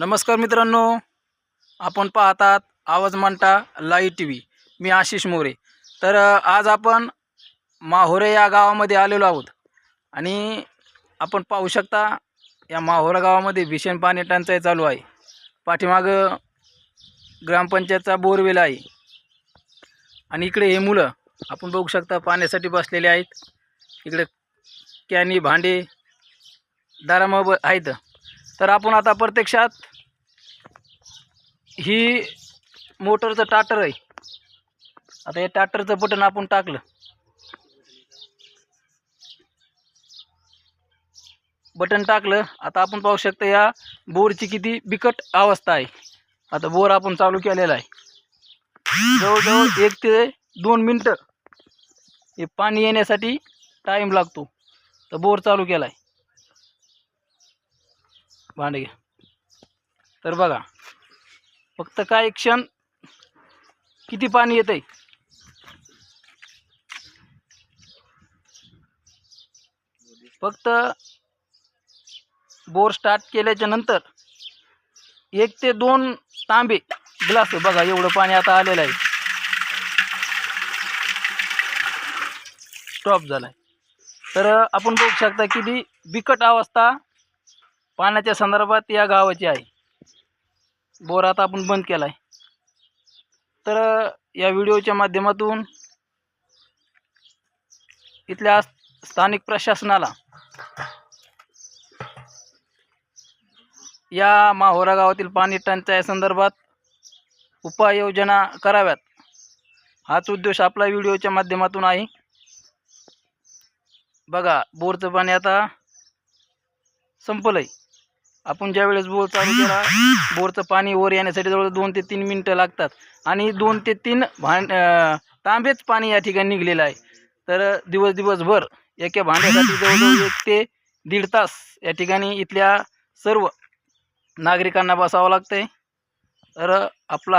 नमस्कार मित्रांनो. आपण पाहतात आवाज मांडता लाईव्ह टी व्ही मी आशिष मोरे. तर आज आपण माहोरे या गावामध्ये आलेलो आहोत. आणि आपण पाहू शकता या माहोरा गावामध्ये भीषण पाणी टंचाई चालू आहे. पाठीमागं ग्रामपंचायतचा बोरवेल आहे. आणि इकडे हे मुलं आपण बघू शकता पाण्यासाठी बसलेले आहेत. इकडे कॅनी भांडे दारामं ब आहेत. तर आपण आता प्रत्यक्षात ही मोटरचं टाटर आहे. आता या टाटरचं बटन आपण टाकलं. बटन टाकलं. आता आपण पाहू शकतो या बोरची किती बिकट अवस्था आहे. आता बोर आपण चालू केलेला आहे. जवळजवळ एक ते दोन मिनटं हे पाणी येण्यासाठी टाईम लागतो. तर बोर चालू केला आहे भांडे तर बघा फक्त काय क्षण किती पाणी येतंय? फक्त बोर स्टार्ट केल्याच्यानंतर एक ते दोन तांबे ग्लास बघा एवढं पाणी आता आलेलं आहे. स्टॉप झालाय. तर आपण बघू शकता किती बिकट अवस्था पाण्याच्या संदर्भात या गावाची आहे. बोर आता आपण बंद केला आहे तर या व्हिडिओच्या माध्यमातून इथल्या स्थानिक प्रशासनाला या माहोरा गावातील पाणी टंचाई संदर्भात उपाययोजना कराव्यात. हाच उद्देश आपला व्हिडिओच्या माध्यमातून आहे. बघा बोरचं पाणी आता संपलं आहे आपण ज्या वेळेस बोर चालू केला बोरचं पाणी वर येण्यासाठी जवळ दोन ते तीन मिनटं लागतात. आणि दोन ते तीन भांड तांबेच पाणी या ठिकाणी निघलेलं आहे. तर दिवस दिवसभर एका भांड्यासाठी जवळजवळ एक ते दीड तास या ठिकाणी इथल्या सर्व नागरिकांना बसावं लागतंय. तर आपला